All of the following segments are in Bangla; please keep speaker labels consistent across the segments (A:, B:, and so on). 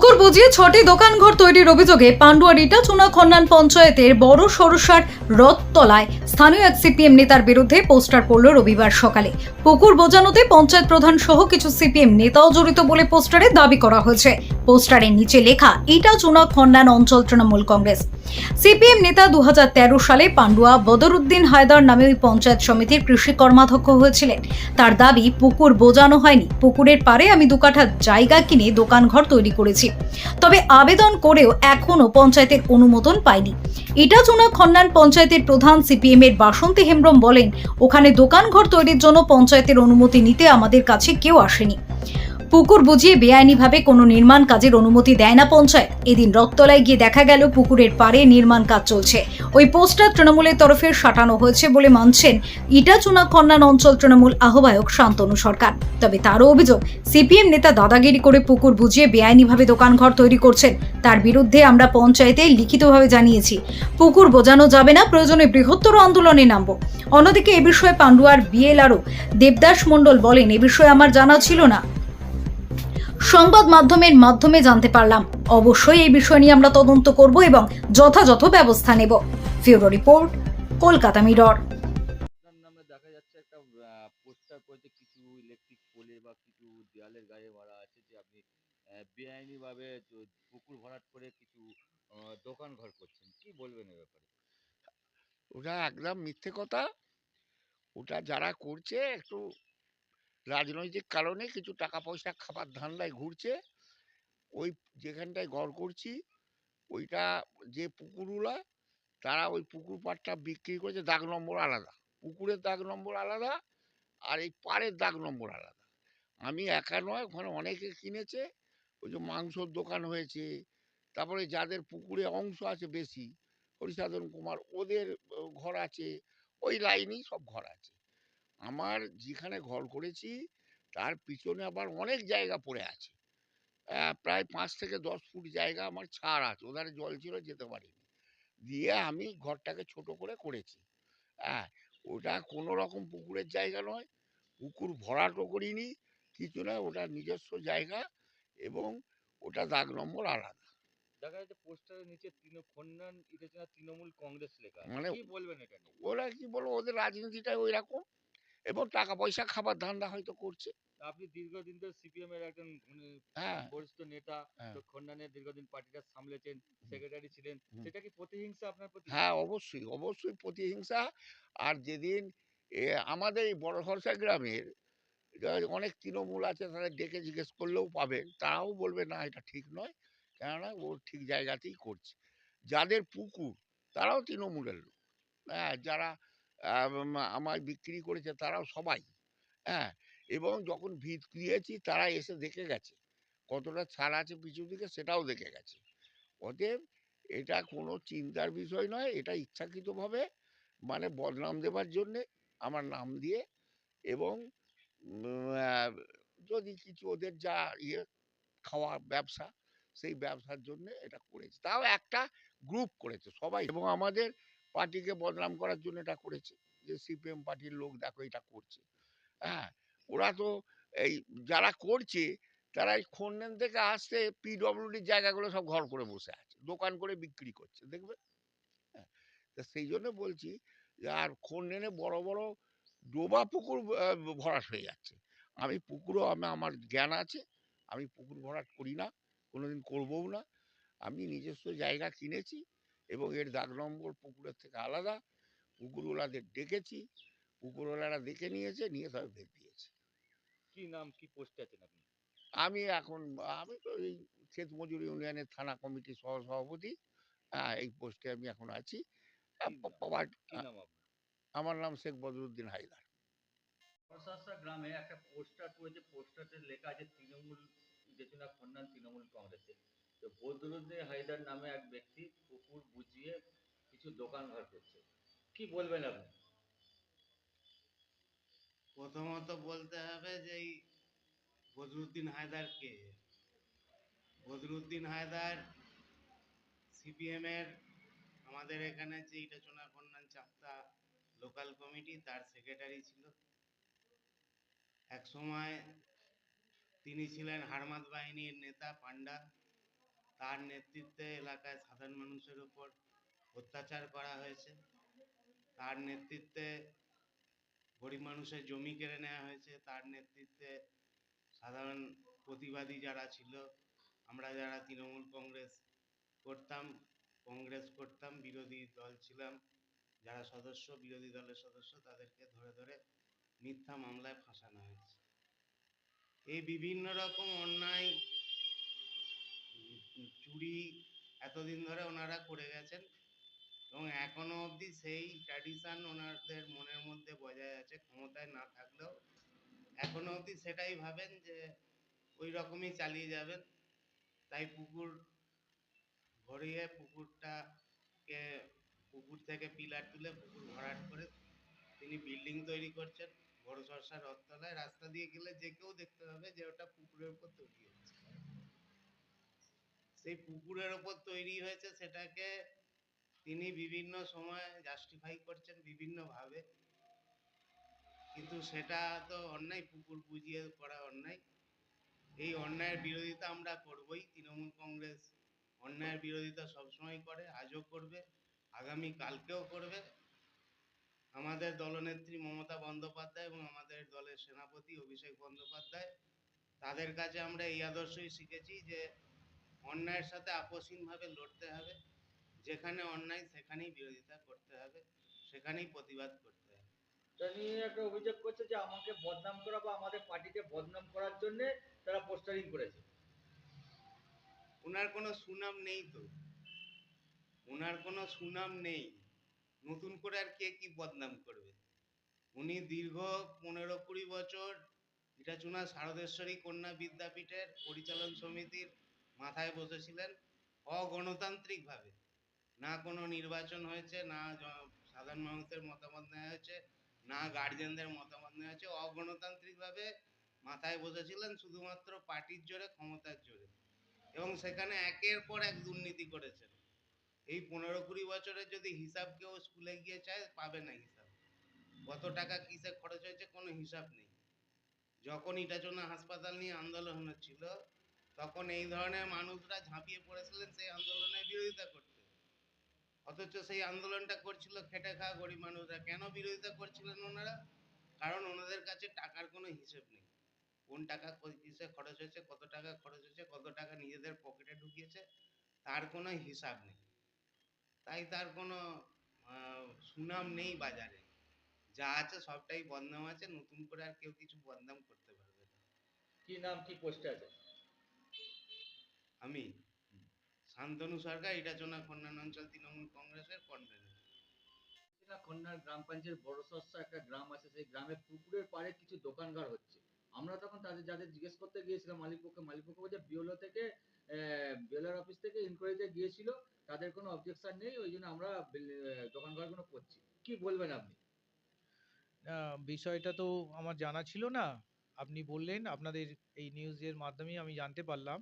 A: পুকুর বুঝিয়ে ছটি দোকানঘর তৈরির অভিযোগে পান্ডুয়ারিটা চুনা খন্নান পঞ্চায়েতের বড় সরসার রথতলায় স্থানীয় এক সিপিএম নেতার বিরুদ্ধে পোস্টার পড়ল রবিবার সকালে। পুকুর বোঝানোতে পঞ্চায়েত প্রধান সহ কিছু সিপিএম নেতাও জড়িত বলে পোস্টারে দাবি করা হয়েছে। পোস্টারের নিচে লেখা ইটা চুনা খন্নান অঞ্চল তৃণমূল কংগ্রেস। সিপিএম নেতা দুহাজার তেরো সালে পান্ডুয়া বদরুদ্দিন হায়দার নামে ওই পঞ্চায়েত সমিতির কৃষি কর্মাধ্যক্ষ হয়েছিলেন। তার দাবি, পুকুর বোজানো হয়নি। পুকুরের পারে আমি দু কাঠা জায়গা কিনে দোকানঘর তৈরি করেছি। তবে আবেদন করেও এখনও পঞ্চায়েতের অনুমোদন পাইনি। ইটাচুনা খন্নান পঞ্চায়েতের প্রধান সিপিএম এর বাসন্তী হেমব্রম বলেন, ওখানে দোকানঘর তৈরির জন্য পঞ্চায়েতের অনুমতি নিতে আমাদের কাছে কেউ আসেনি। পুকুর বুঝিয়ে বেআইনিভাবে কোনো নির্মাণ কাজের অনুমতি দেয় না পঞ্চায়েত। এদিন রথতলায় গিয়ে দেখা গেল পুকুরের পাড়ে নির্মাণ কাজ চলছে। ওই পোস্টার তৃণমূলের তরফে সাটানো হয়েছে বলে মানছেন ইটাচুনা খন্নান অঞ্চল তৃণমূল আহ্বায়ক শান্তনু সরকার। তবে তারও অভিযোগ, সিপিএম নেতা দাদাগিরি করে পুকুর বুঝিয়ে বেআইনিভাবে দোকানঘর তৈরি করছেন। তার বিরুদ্ধে আমরা পঞ্চায়েতে লিখিতভাবে জানিয়েছি, পুকুর বোঝানো যাবে না, প্রয়োজনে বৃহত্তর আন্দোলনে নামব। অন্যদিকে এ বিষয়ে পান্ডুয়ার বিএলআরও দেবদাস মণ্ডল বলেন, এ বিষয়ে আমার জানা ছিল না। সংবাদ মাধ্যমের মাধ্যমে জানতে পারলাম। অবশ্যই এই বিষয় নিয়ে আমরা তদন্ত করব এবং যথাযথ ব্যবস্থা নেব। ফিউরো রিপোর্ট, কলকাতা মিরর।
B: দেখা যাচ্ছে একটা পোস্টার কিছু ইলেকট্রিক পোলে বা কিছু গায়ে আছে যে আপনি কিছু দোকান ঘর করছেন কি বলবেন
C: ওটা একদম মিথ্যে কথা। ওটা যারা করছে একটু রাজনৈতিক কারণে কিছু টাকা পয়সা খাবার ধান্দায় ঘুরছে। ওই যেখানটায় ঘর করছি, ওইটা যে পুকুরগুলা, তারা ওই পুকুর পাড়টা বিক্রি করেছে, দাগ নম্বর আলাদা। পুকুরের দাগ নম্বর আলাদা আর এই পাড়ের দাগ নম্বর আলাদা। আমি একা নয়, ওখানে অনেকে কিনেছে। ওই যে মাংসর দোকান হয়েছে, তারপরে যাদের পুকুরে অংশ আছে বেশি, হরিসাধন কুমার, ওদের ঘর আছে, ওই লাইনেই সব ঘর আছে। আমার যেখানে ঘর করেছি তার পিছনে আবার অনেক জায়গা পড়ে আছে। প্রায় পাঁচ থেকে দশ ফুট জায়গা আমার ছাড় আছে। ওধারে জল ছিল যেতে পারিনি। দিয়ে আমি ঘরটাকে ছোট করে করেছি। হ্যাঁ ওটা কোনো রকম পুকুরের জায়গা নয়। পুকুর ভরাটও করিনি কিছু নয় ওটা নিজস্ব জায়গা এবং ওটা দাগ নম্বর আলাদা।
B: দেখা যাচ্ছে পোস্টারের নিচে তৃণমূল কংগ্রেস লেখা
C: মানে-
B: কি বলবেন এটা
C: ওরা কি বলব ওদের রাজনীতিটা ওই রকম এবং টাকা পয়সা খাবার ধান্দা হয়তো করছে।
B: আপনি দীর্ঘদিন ধরে সিপিএম এর একজন
C: হ্যাঁ।
B: বরিষ্ঠ নেতা
C: হ্যাঁ।
B: তো খন্নানের দীর্ঘদিন পার্টিটা সামলেছেন সেক্রেটারি ছিলেন। সেটা কি প্রতিহিংসা আপনার প্রতি?
C: হ্যাঁ অবশ্যই অবশ্যই প্রতিহিংসা। আর যেদিন আমাদের এই বড় সরসা গ্রামের অনেক তৃণমূল আছে তাদের ডেকে জিজ্ঞেস করলেও পাবেন তারাও বলবে না এটা ঠিক নয়। কেননা ও ঠিক জায়গাতেই করছে। যাদের পুকুর তারাও তৃণমূলের লোক। হ্যাঁ যারা আমায় বিক্রি করেছে তারাও সবাই হ্যাঁ? এবং যখন ভিত দিয়েছি তারা এসে দেখে গেছে। কতটা ছাড় আছে পিছু দিকে সেটাও দেখে গেছে। অতএব এটা কোনো চিন্তার বিষয় নয়, এটা ইচ্ছাকৃতভাবে মানে বদনাম দেবার জন্যে আমার নাম দিয়ে এবং যদি কিছু ওদের যা ইয়ে খাওয়া ব্যবসা, সেই ব্যবসার জন্য এটা করেছে। তাও একটা গ্রুপ করেছে সবাই এবং আমাদের পার্টিকে বদনাম করার জন্য এটা করেছে। যে সিপিএম পার্টির লোক দেখো এটা করছে। হ্যাঁ ওরা তো এই যারা করছে, তারা এই খন্ডেন থেকে আসতে পিডব্লিউডির জায়গাগুলো সব ঘর করে বসে আছে, দোকান করে বিক্রি করছে, দেখবে? হ্যাঁ তা সেই জন্য বলছি যে আর খন্ডেনে বড় বড় ডোবা পুকুর ভরাট হয়ে যাচ্ছে। আমি পুকুরও, আমি, আমার জ্ঞান আছে, আমি পুকুর ভরাট করি না, কোনোদিন করবও না। আমি নিজস্ব জায়গা কিনেছি এবং এর দাগ নম্বর পুকুরের থেকে আলাদা। পুকুরওয়ালাদের ডেকেছি পুকুরওয়ালারা দেখে নিয়েছে নিয়ে তবে ভেদ দিয়েছে।
B: কি নাম কি পোস্টে আছেন আপনি?
C: আমি এখন আমি তো এই ক্ষেত মজুরি ইউনিয়নের থানা কমিটির সহ সভাপতি হ্যাঁ এই পোস্টে আমি এখন আছি। আমার নাম শেখ বদরুদ্দিন হায়দার।
B: প্রশাসা গ্রামে একটা পোস্টার করেছে। পোস্টারতে লেখা আছে তৃণমূল ইটেচনা খন্নান তৃণমূল কংগ্রেসের। তো বদরুদ্দিন হায়দার নামে এক ব্যক্তি পুকুর বুঝিয়ে কিছু দোকান ঘর করছে। কি বলবেন আপনি?
D: প্রথমত বলতে হবে যে এই বদরুদ্দিন হায়দার কে বদরুদ্দিন হায়দার সিপিএম এর আমাদের এখানে যে ইটাচোনা কন্যান চাপ্তা লোকাল কমিটি, তার সেক্রেটারি ছিল। এক সময় তিনি ছিলেন হারমাদ বাহিনীর নেতা পান্ডা তার নেতৃত্বে এলাকায় সাধারণ মানুষের উপর অত্যাচার করা হয়েছে। তার নেতৃত্বে গরিব মানুষের জমি কেড়ে নেওয়া হয়েছে। তার নেতৃত্বে সাধারণ প্রতিবাদী যারা ছিল, আমরা যারা তৃণমূল কংগ্রেস করতাম কংগ্রেস করতাম, বিরোধী দল ছিলাম, যারা সদস্য, বিরোধী দলের সদস্য, তাদেরকে ধরে ধরে মিথ্যা মামলায় ফাঁসানো হয়েছে। এই বিভিন্ন রকম অন্যায় চুরি এতদিন ধরে ওনারা করে গেছেন এবং এখনও অবধি সেই ট্র্যাডিশন ওনাদের মনের মধ্যে বজায় আছে, ক্ষমতায় না থাকলেও। এখনও অবধি সেটাই ভাবেন যে ওই রকমই চালিয়ে যাবেন। তাই পুকুর ভরিয়ে পুকুরটাকে, পুকুর থেকে পিলার তুলে পুকুর ভরাট করে তিনি বিল্ডিং তৈরি করছেন। বড় সরষা রথতলায়। রাস্তা দিয়ে গেলে যে কেউ দেখতে পাবে যে ওটা পুকুরের উপর তৈরি হচ্ছে সেই পুকুরের ওপর তৈরি হয়েছে সেটাকে তিনি বিভিন্ন সময় জাস্টিফাই করছেন বিভিন্নভাবে। কিন্তু সেটা তো অন্যায়, পুকুর বুঝিয়ে করা অন্যায়। এই অন্যায়ের বিরোধিতা আমরা করবই। তৃণমূল কংগ্রেস অন্যায়ের বিরোধিতা সবসময় করে, আজও করবে, আগামী কালকেও করবে। আমাদের দলনেত্রী মমতা বন্দ্যোপাধ্যায় এবং আমাদের দলের সেনাপতি অভিষেক বন্দ্যোপাধ্যায়, তাদের কাছে আমরা এই আদর্শই শিখেছি যে অন্যায়ের সাথে আপোষহীনভাবে লড়তে হবে। যেখানে অন্যায় সেখানেই বিরোধিতা করতে হবে। সেখানেই প্রতিবাদ করতে হবে।
B: একটা অভিযোগ করছে যে আমাকে বদনাম করা বা আমাদের পার্টিকে বদনাম করার জন্য তারা পোস্টারিং করেছে।
D: ওনার কোনো সুনাম নেই তো। ওনার কোনো সুনাম নেই। নতুন করে আর কে কি বদনাম করবে? উনি দীর্ঘ পনেরো কুড়ি বছর ইটাচুনা শারদেশ্বরী কন্যা বিদ্যাপীঠের পরিচালন সমিতির মাথায় বসেছিলেন অগণতান্ত্রিকভাবে। না কোনো নির্বাচন হয়েছে, না সাধারণ মানুষের মতামত নেওয়া হয়েছে, না গার্জেনদের মতামত নেওয়া হয়েছে, অগণতান্ত্রিকভাবে মাথায় বসেছিলেন শুধুমাত্র পার্টির জোরে, ক্ষমতার জোরে। এবং সেখানে একের পর এক দুর্নীতি করেছেন। এই পনেরো কুড়ি বছরের যদি হিসাব কেউ স্কুলে গিয়ে চায়, পাবে না হিসাব। কত টাকা কিসে খরচ হয়েছে কোনো হিসাব নেই। যখন ইটাচোনা হাসপাতাল নিয়ে আন্দোলন হচ্ছিল তখন এই ধরনের মানুষরা ঝাঁপিয়ে পড়েছিলেন সেই আন্দোলনের বিরোধিতা করতে। অথচ সেই আন্দোলনটা করছিল খেটে খাওয়া গরিব মানুষরা। কেন বিরোধিতা করছিলেন ওনারা? কারণ ওনাদের কাছে টাকার কোনো হিসেব নেই। কোন টাকা কিসে খরচ হয়েছে, কত টাকা খরচ হয়েছে, কত টাকা নিজেদের পকেটে ঢুকিয়েছে, তার কোনো হিসাব নেই। তাই তার কোনো সুনাম নেই বাজারে। যা আছে সবটাই বদনাম আছে, নতুন করে আর কেউ কিছু বদনাম করতে পারবে না।
B: কি নাম, কি পোস্টে আছে?
D: আমি শান্তনু সরকার ইটাচোনা খন্ডান অঞ্চল তৃণমূল কংগ্রেসের কনভেনর
B: না কন্যার গ্রাম পঞ্চায়েত বড় সস্তা একটা গ্রাম আছে সেই গ্রামে পুকুরের পাড়ে কিছু দোকানঘর হচ্ছে। আমরা তখন তাদের যাদের জিজ্ঞেস করতে গিয়েছিলাম মালিকপক্ষ মালিকপক্ষ বলছে বিওলো থেকে বিওলোর অফিস থেকে ইনকোয়ারিতে গিয়েছিল তাদের কোনো অবজেকশন নেই ওই জন্য আমরা দোকানঘরগুলো করছি। কি বলবেন আপনি?
E: না, বিষয়টা তো আমার জানা ছিল না। আপনি বললেন আপনাদের এই নিউজের মাধ্যমেই আমি জানতে পারলাম।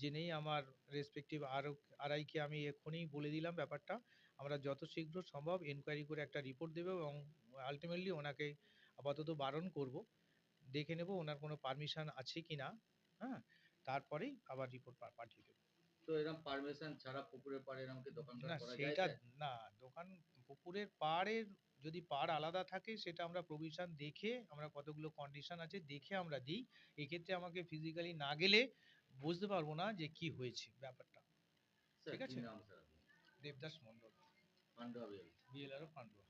E: জেনেই আমার রেসপেক্টিভ আর আরআইকে আমি এক্ষুনি বলে দিলাম ব্যাপারটা। আমরা যত শীঘ্র সম্ভব এনকোয়ারি করে একটা রিপোর্ট দেবো এবং আলটিমেটলি ওনাকে আপাতত বারণ করব। দেখে নেব ওনার কোনো পারমিশন আছে কি না হ্যাঁ? তারপরেই আবার রিপোর্ট পাঠিয়ে দেবো।
B: তো এরকম পারমিশন ছাড়া পুকুরের পাড়ে এরকম কি দোকানঘর
E: না সেটা না দোকান পুকুরের পাড়ের যদি পাড় আলাদা থাকে সেটা আমরা প্রভিশন দেখে আমরা কতগুলো কন্ডিশন আছে দেখে আমরা দিই। এক্ষেত্রে আমাকে ফিজিক্যালি না গেলে বুঝতে পারব না যে কি হয়েছে ব্যাপারটা। ঠিক আছে। Debdas Mandal
B: Pandua BL
E: BLRO Pandua.